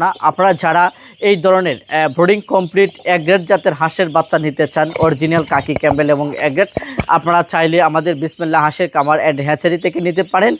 না, আপনারা যারা এই ধরনের ব্রোডিং কমপ্লিট গ্রেড জাতের হাঁসের বাচ্চা নিতে চান অরিজিনাল কাকি ক্যাম্বেল এবং গ্রেড আপনারা চাইলে আমাদের বিসমিল্লা হাঁসের কামার অ্যান্ড হ্যাচারি থেকে নিতে পারেন।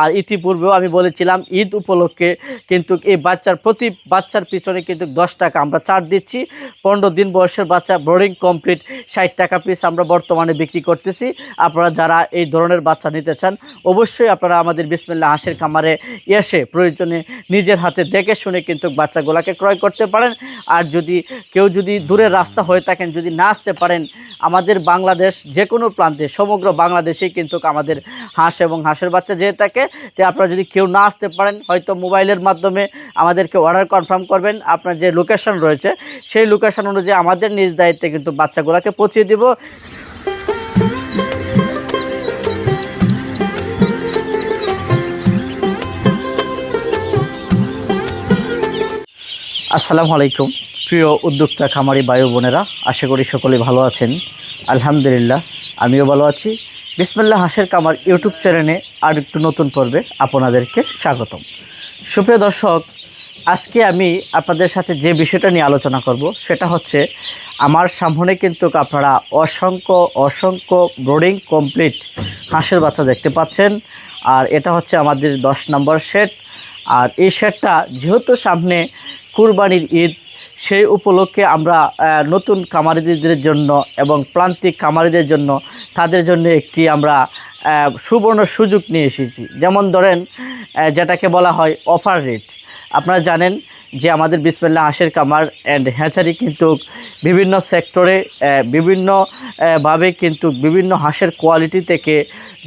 আর ইতিপূর্বেও আমি বলেছিলাম, ঈদ উপলক্ষে কিন্তু এই বাচ্চার, প্রতি বাচ্চার পিছনে কিন্তু দশ টাকা আমরা ছাড় দিচ্ছি। পনেরো দিন বয়সের বাচ্চা ব্রোডিং কমপ্লিট ষাট টাকা পিস আমরা বর্তমানে বিক্রি করতেছি। আপনারা যারা এই ধরনের বাচ্চা নিতে চান, অবশ্যই আপনারা আমাদের বিসমিল্লা হাঁসের খামারে এসে প্রয়োজনে নিজের হাতে দেখে শুনে কিন্তু বাচ্চাগুলোকে ক্রয় করতে পারেন। আর যদি কেউ যদি দূরের রাস্তা হয়ে থাকেন, যদি না আসতে পারেন, আমাদের বাংলাদেশ যে কোনো প্রান্তে, সমগ্র বাংলাদেশেই কিন্তু আমাদের হাঁস এবং হাঁসের বাচ্চা যেয়ে থাকে। তো আপনারা যদি কেউ না আসতে পারেন, হয়তো মোবাইলের মাধ্যমে আমাদেরকে অর্ডার কনফার্ম করবেন। আপনার যে লোকেশন রয়েছে, সেই লোকেশন অনুযায়ী আমাদের নিজ দায়িত্বে কিন্তু বাচ্চাগুলোকে পৌঁছে দিব। আসসালামু আলাইকুম। প্রিয় উদ্যোক্তা খামারি বায়ু বোনেরা, আশা করি সকলে ভালো আছেন। আলহামদুলিল্লাহ, আমিও ভালো আছি। বিসমিল্লা হাঁসের কামার ইউটিউব চ্যানেলে আর একটু নতুন পর্বে আপনাদেরকে স্বাগতম। সুপ্রিয় দর্শক, আজকে আমি আপনাদের সাথে যে বিষয়টা নিয়ে আলোচনা করব, সেটা হচ্ছে আমার সামনে কিন্তু আপনারা অসংখ্য অসংখ্য ব্রোডিং কমপ্লিট হাঁসের বাচ্চা দেখতে পাচ্ছেন। আর এটা হচ্ছে আমাদের দশ নম্বর সেট। আর এই শেডটা যেহেতু সামনে কুরবানির ঈদ, সেই উপলক্ষে আমরা নতুন কামারিদের জন্য এবং প্রান্তিক কামারিদের জন্য তাদের জন্য একটি আমরা সুবর্ণ সুযোগ নিয়ে এসেছি। যেমন ধরেন যেটাকে বলা হয় অফার রেট। আপনারা জানেন যে আমাদের বিসমিল্লা হাঁসের কামার অ্যান্ড হ্যাচারি কিন্তু বিভিন্ন সেক্টরে আহ, বিভিন্ন ভাবে কিন্তু বিভিন্ন হাঁসের কোয়ালিটি থেকে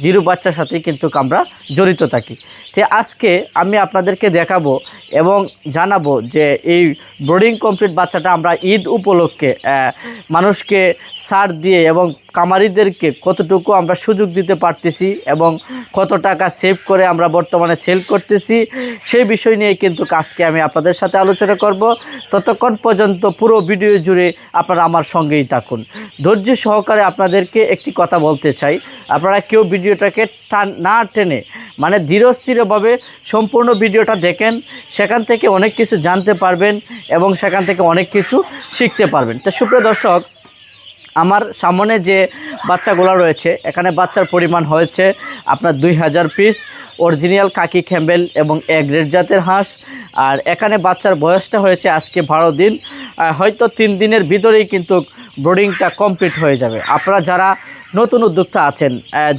জিরো বাচ্চার সাথে কিন্তু আমরা জড়িত থাকি। তো আজকে আমি আপনাদেরকে দেখাবো এবং জানাব যে এই ব্রোডিং কমপ্লিট বাচ্চাটা আমরা ঈদ উপলক্ষে মানুষকে সার দিয়ে এবং কামারিদেরকে কতটুকু আমরা সুযোগ দিতে পারতেছি এবং কত টাকা সেভ করে আমরা বর্তমানে সেল করতেছি সেই বিষয় নিয়ে কিন্তু আজকে আমি আপনাদের সাথে আলোচনা করব। ততক্ষণ পর্যন্ত পুরো ভিডিও জুড়ে আপনারা আমার সঙ্গেই থাকুন। ধৈর্য সহকারে আপনাদেরকে একটি কথা বলতে চাই। আপনারা কেউ ভিডিওটাকে না টেনে মানে ধীরস্থিরভাবে সম্পূর্ণ ভিডিওটা দেখেন, সেখান থেকে অনেক কিছু জানতে পারবেন এবং সেখান থেকে অনেক কিছু শিখতে পারবেন। তো সুপ্রিয় দর্শক আমার সামনে যে বাচ্চাগুলো রয়েছে, এখানে বাচ্চার পরিমাণ হয়েছে আপনার দুই হাজার পিস অরিজিনাল কাকি খ্যাম্বেল এবং এগ্রেড গ্রেড জাতের হাঁস। আর এখানে বাচ্চার বয়সটা হয়েছে আজকে বারো দিন। হয়তো তিন দিনের ভিতরেই কিন্তু ব্রোডিংটা কমপ্লিট হয়ে যাবে। আপনারা যারা নতুন উদ্যোক্তা আছেন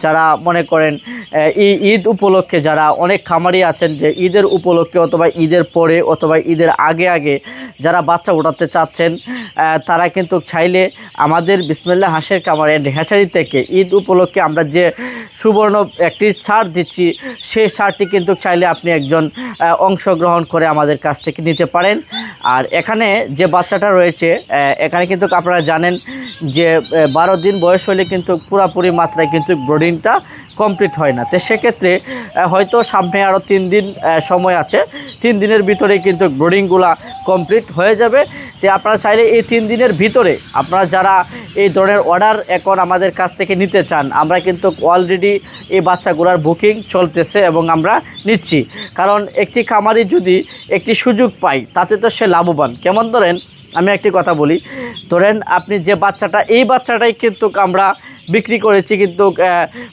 যারা মনে করেন ঈদ উপলক্ষে যারা অনেক খামারি আছেন যে ঈদের উপলক্ষে অথবা ঈদের পরে অথবা ঈদের আগে আগে যারা বাচ্চা ওঠাতে চাচ্ছেন তারা কিন্তু চাইলে আমাদের বিসমিল্লা হাঁসের খামার অ্যান্ড হ্যাচারি থেকে ঈদ উপলক্ষে আমরা যে সুবর্ণ একটি ছাড় দিচ্ছি, সেই ছাড়টি কিন্তু চাইলে আপনি একজন অংশগ্রহণ করে আমাদের কাছ থেকে নিতে পারেন। আর এখানে যে বাচ্চাটা রয়েছে এখানে কিন্তু আপনারা জানেন যে বারো দিন বয়স হলে কিন্তু পুরাপুরি মাত্রায় কিন্তু ব্রোডিংটা কমপ্লিট হয় না। তো সেক্ষেত্রে হয়তো সামনে আরও তিন দিন সময় আছে। তিন দিনের ভিতরে কিন্তু ব্রোডিংগুলা কমপ্লিট হয়ে যাবে। তো আপনারা চাইলে এই তিন দিনের ভিতরে আপনারা যারা এই ধরনের অর্ডার এখন আমাদের কাছ থেকে নিতে চান, আমরা কিন্তু অলরেডি এই বাচ্চাগুলোর বুকিং চলতেছে এবং আমরা নিচ্ছি। কারণ একটি খামারি যদি একটি সুযোগ পায়, তাতে তো সে লাভবান। কেমন ধরেন, আমি একটি কথা বলি, ধরেন আপনি যে বাচ্চাটা, এই বাচ্চাটাই কিন্তু আমরা বিক্রি করেছি কিন্তু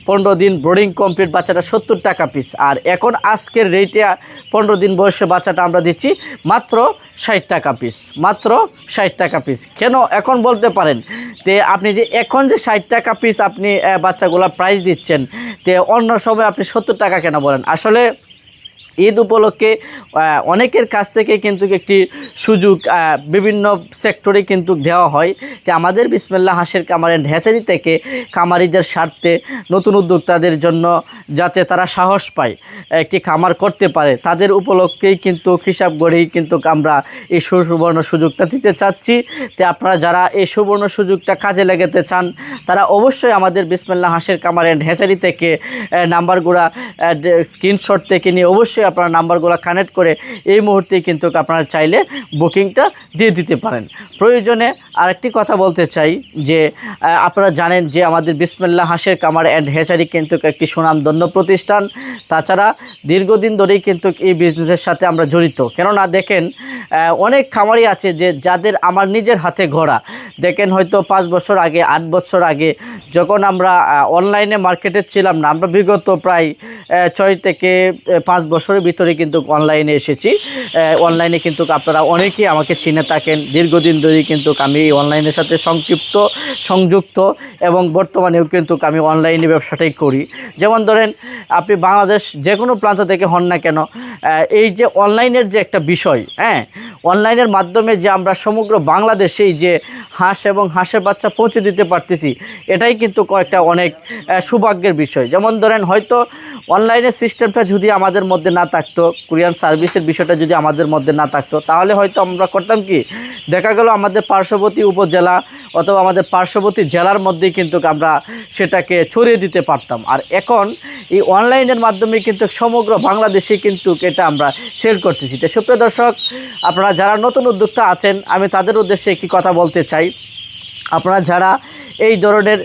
পনেরো দিন ব্রোডিং কমপ্লিট বাচ্চাটা সত্তর টাকা পিস আর এখন আজকের রেটে পনেরো দিন বয়সে বাচ্চাটা আমরা দিচ্ছি মাত্র ষাট টাকা পিস মাত্র ষাট টাকা পিস কেন এখন বলতে পারেন তে আপনি যে এখন যে ষাট টাকা পিস আপনি বাচ্চাগুলা প্রাইস দিচ্ছেন, তে অন্য সময় আপনি সত্তর টাকা কেন বলেন? আসলে ঈদ উপলক্ষে অনেকের কাছ থেকে কিন্তু একটি সুযোগ বিভিন্ন সেক্টরে কিন্তু দেওয়া হয়। তো আমাদের বিসমিল্লা হাঁসের কামার অ্যান্ড হ্যাচারি থেকে কামারিদের স্বার্থে নতুন উদ্যোক্তাদের জন্য যাতে তারা সাহস পায়, একটি খামার করতে পারে, তাদের উপলক্ষেই কিন্তু হিসাব গড়েই কিন্তু আমরা এই সুবর্ণ সুযোগটা দিতে চাচ্ছি। তো আপনারা যারা এই সুবর্ণ সুযোগটা কাজে লাগাতে চান, তারা অবশ্যই আমাদের বিসমিল্লা হাঁসের কামার অ্যান্ড হ্যাচারি থেকে নাম্বারগুলা স্ক্রিনশট থেকে নিয়ে অবশ্যই অবশ্যই আপনারা নাম্বারগুলো কানেক্ট করে এই মুহূর্তেই কিন্তু আপনারা চাইলে বুকিংটা দিয়ে দিতে পারেন। প্রয়োজনে আরেকটি কথা বলতে চাই যে আপনারা জানেন যে আমাদের বিসমিল্লা হাঁসের কামার অ্যান্ড হেচারি কিন্তু একটি সুনামধন্য প্রতিষ্ঠান। তাছাড়া দীর্ঘদিন ধরেই কিন্তু এই বিজনেসের সাথে আমরা জড়িত। কেননা দেখেন অনেক খামারি আছে যে যাদের আমার নিজের হাতে ঘোরা দেখেন হয়তো পাঁচ বছর আগে, আট বছর আগে যখন আমরা অনলাইনে মার্কেটে ছিলাম না, আমরা বিগত প্রায় ছয় থেকে পাঁচ পাঁচ বছরের ভিতরে কিন্তু অনলাইনে এসেছি। অনলাইনে কিন্তু আপনারা অনেকেই আমাকে চিনে থাকেন। দীর্ঘদিন ধরেই কিন্তু আমি অনলাইনের সাথে সংক্ষিপ্ত, সংযুক্ত এবং বর্তমানেও কিন্তু আমি অনলাইনে ব্যবসাটাই করি। যেমন ধরেন, আপনি বাংলাদেশ যে কোনো প্রান্ত থেকে হন না কেন এই যে অনলাইনের যে একটা বিষয় হ্যাঁ অনলাইনের মাধ্যমে যে আমরা সমগ্র বাংলাদেশেই যে হাঁস এবং হাঁসের বাচ্চা পৌঁছে দিতে পারতেছি, এটাই কিন্তু কয়েকটা অনেক সৌভাগ্যের বিষয়। যেমন ধরেন, হয়তো অনলাইনের সিস্টেমটা যদি আমাদের মধ্যে না থাকতো, কুরিয়ান সার্ভিসের বিষয়টা যদি আমাদের মধ্যে না থাকতো, তাহলে হয়তো আমরা করতাম কি? দেখা গেল আমাদের পার্শ্ববর্তী উপজেলা অথবা আমাদের পার্শ্ববর্তী জেলার মধ্যেই কিন্তু আমরা সেটাকে ছড়িয়ে দিতে পারতাম। আর এখন এই অনলাইনের মাধ্যমে কিন্তু সমগ্র বাংলাদেশে কিন্তু এটা আমরা সেল করতেছি। তো সুপ্রিয় দর্শক, আপনারা যারা নতুন উদ্যোক্তা আছেন, আমি তাদের উদ্দেশ্যে একটি কথা বলতে চাই। আপনারা যারা এই ধরনের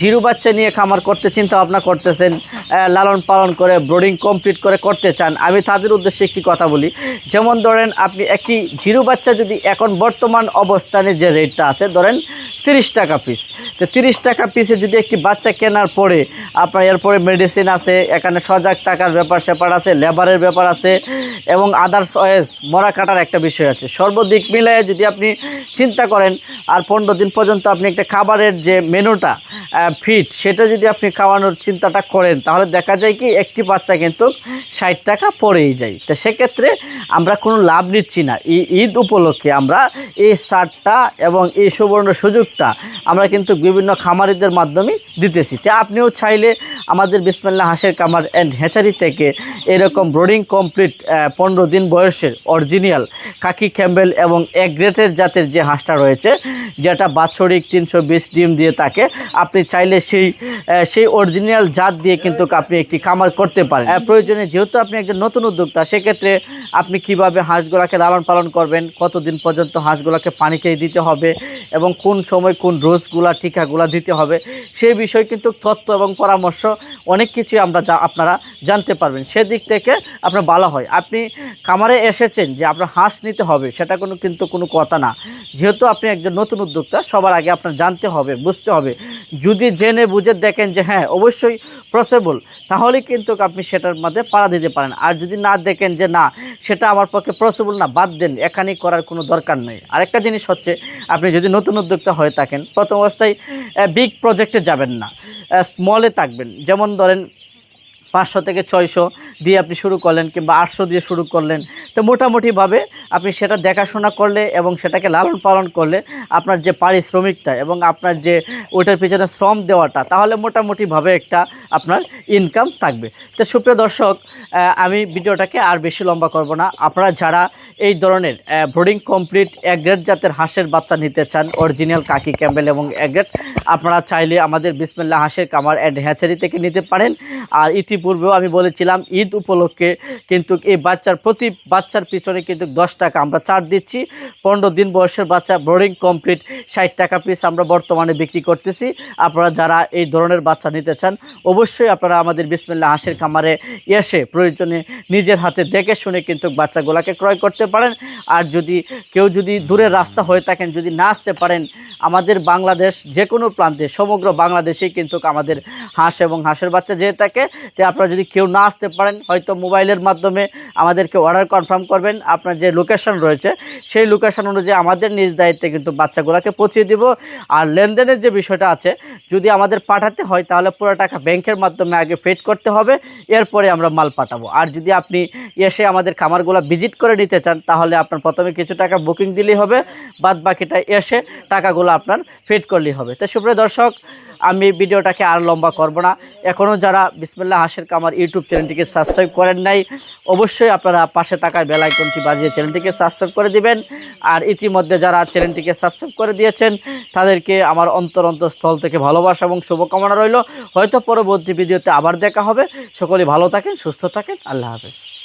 জিরো বাচ্চা নিয়ে খামার করতে, চিন্তা ভাবনা করতেছেন লালন পালন করে, ব্রোডিং কমপ্লিট করে করতে চান। আমি তাদের উদ্দেশ্যে একটি কথা বলি। যেমন ধরেন, আপনি একটি জিরো বাচ্চা যদি এখন বর্তমান অবস্থানে যে রেটটা আছে, ধরেন তিরিশ টাকা পিস তো তিরিশ টাকা পিসে যদি একটি বাচ্চা কেনার পরে আপনার এরপরে মেডিসিন আছে, এখানে সজাগ টাকার ব্যাপার স্যাপার আছে, লেবারের ব্যাপার আছে, এবং আদার্স মরা কাটার একটা বিষয় আছে। সর্বদিক মিলিয়ে যদি আপনি চিন্তা করেন, আর পনেরো দিন পর্যন্ত আপনি একটা খাবারের যে মেনুটা ফিট সেটা যদি আপনি খাওয়ানোর চিন্তাটা করেন, তাহলে দেখা যায় কি একটি বাচ্চা কিন্তু ষাট টাকা পড়েই যায়। তো সেক্ষেত্রে আমরা কোনো লাভ নিচ্ছি না। ঈদ উপলক্ষে আমরা এই সারটা এবং এই সুবর্ণ সুযোগটা আমরা কিন্তু বিভিন্ন খামারিদের মাধ্যমে দিতেছি। তো আপনিও চাইলে আমাদের বিসমিল্লা হাঁসের কামার অ্যান্ড হ্যাচারি থেকে এরকম ব্রোডিং কমপ্লিট পনেরো দিন বয়সের অরিজিনিয়াল কাকি ক্যাম্বেল এবং এগ্রেটের জাতের যে হাঁসটা রয়েছে, যেটা বাৎসরিক তিনশো বিশ ডিম দিয়ে থাকে আপনি চাইলে সেই সেই অরিজিনাল জাত দিয়ে কিন্তু আপনি একটি কামার করতে পারেন। প্রয়োজনে যেহেতু আপনি একজন নতুন উদ্যোক্তা, সেক্ষেত্রে আপনি কীভাবে হাঁসগুলাকে লালন পালন করবেন, কতদিন পর্যন্ত হাঁসগুলাকে পানি খেয়ে দিতে হবে এবং কোন সময় কোন ডোজগুলা, টিকাগুলা দিতে হবে, সেই বিষয়ে কিন্তু তথ্য এবং পরামর্শ অনেক কিছুই আমরা যা আপনারা জানতে পারবেন। সেদিক থেকে আপনার ভালো হয়। আপনি কামারে এসেছেন যে আপনার হাঁস নিতে হবে, সেটা কোনো, কিন্তু কোনো কথা না। যেহেতু আপনি একজন নতুন উদ্যোক্তা, সবার আগে আপনার জানতে হবে, বুঝতে হবে যদি জেনে বুঝে দেখেন যে হ্যাঁ অবশ্যই পসিবল তাহলে কিন্তু আপনি সেটার মধ্যে পাড়া দিতে পারেন। আর যদি না দেখেন যে না, সেটা আমার পক্ষে পসিবল না, বাদ দেন, এখানেই করার কোনো দরকার নেই। আরেকটা জিনিস হচ্ছে, আপনি যদি নতুন উদ্যোক্তা হয়ে থাকেন, প্রথম অবস্থায় বিগ প্রজেক্টে যাবেন না স্মলে থাকবেন। যেমন ধরেন পাঁচশো থেকে ছয়শো দিয়ে আপনি শুরু করলেন কিংবা আটশো দিয়ে শুরু করলেন। তো মোটামুটিভাবে আপনি সেটা দেখাশোনা করলে এবং সেটাকে লালন পালন করলে আপনার যে পারিশ্রমিকটা এবং আপনার যে ওইটার পিছনে শ্রম দেওয়াটা, তাহলে মোটামুটিভাবে একটা আপনার ইনকাম থাকবে। তো সুপ্রিয় দর্শক আমি ভিডিওটাকে আর বেশি লম্বা করব না। আপনারা যারা এই ধরনের ব্রোডিং কমপ্লিট এগ্রেড জাতের হাঁসের বাচ্চা নিতে চান অরিজিনাল কাকি ক্যাম্বেল এবং এগ্রেড আপনারা চাইলে আমাদের বিসমিল্লা হাঁসের কামার অ্যান্ড হ্যাচারি থেকে নিতে পারেন। আর ইতিপূর্বেও আমি বলেছিলাম, ঈদ উপলক্ষে কিন্তু এই বাচ্চার, প্রতি বাচ্চার পিছনে কিন্তু দশ টাকা আমরা ছাড় দিচ্ছি। পনেরো দিন বয়সের বাচ্চা ব্রোডিং কমপ্লিট ষাট টাকা পিস আমরা বর্তমানে বিক্রি করতেছি। আপনারা যারা এই ধরনের বাচ্চা নিতে চান অবশ্যই আপনারা আমাদের বিসমিল্লা হাঁসের খামারে এসে প্রয়োজনে নিজের হাতে দেখে শুনে কিন্তু বাচ্চাগুলাকে ক্রয় করতে পারেন। আর যদি কেউ যদি দূরের রাস্তা হয়ে থাকেন, যদি না আসতে পারেন আমাদের বাংলাদেশ যে কোনো প্রান্তে, সমগ্র বাংলাদেশেই কিন্তু আমাদের হাঁস এবং হাঁসের বাচ্চা যেয়ে থাকে। তো আপনারা যদি কেউ না আসতে পারেন, হয়তো মোবাইলের মাধ্যমে আমাদেরকে অর্ডার কনফার্ম করবেন। আপনার যে লোকেশন রয়েছে, সেই লোকেশন অনুযায়ী আমাদের নিজ দায়িত্বে কিন্তু বাচ্চাগুলোকে পৌঁছে দিব। আর লেনদেনের যে বিষয়টা আছে, যদি আমাদের পাঠাতে হয়, তাহলে পুরো টাকা ব্যাংকের মাধ্যমে আগে পেড করতে হবে। এরপরে আমরা মাল পাঠাবো। আর যদি আপনি এসে আমাদের খামারগুলো ভিজিট করে নিতে চান, তাহলে আপনার প্রথমে কিছু টাকা বুকিং দিলেই হবে। বাদ বাকিটা এসে টাকাগুলো আপনার পেড করলেই হবে। তো সুপ্রিয় দর্শক, আমি ভিডিওটাকে আর লম্বা করব না। এখনও যারা বিসমিল্লা হাসের কামার ইউটিউব চ্যানেলটিকে সাবস্ক্রাইব করেন নাই, অবশ্যই আপনারা পাশে থাকা বেল আইকনটি বাজিয়ে চ্যানেলটিকে সাবস্ক্রাইব করে দিবেন। আর ইতিমধ্যে যারা চ্যানেলটিকে সাবস্ক্রাইব করে দিয়েছেন, তাদেরকে আমার অন্তর অন্তঃস্থল থেকে ভালোবাসা এবং শুভকামনা রইল। হয়তো পরবর্তী ভিডিওতে আবার দেখা হবে। সকলে ভালো থাকেন, সুস্থ থাকেন। আল্লাহ হাফেজ।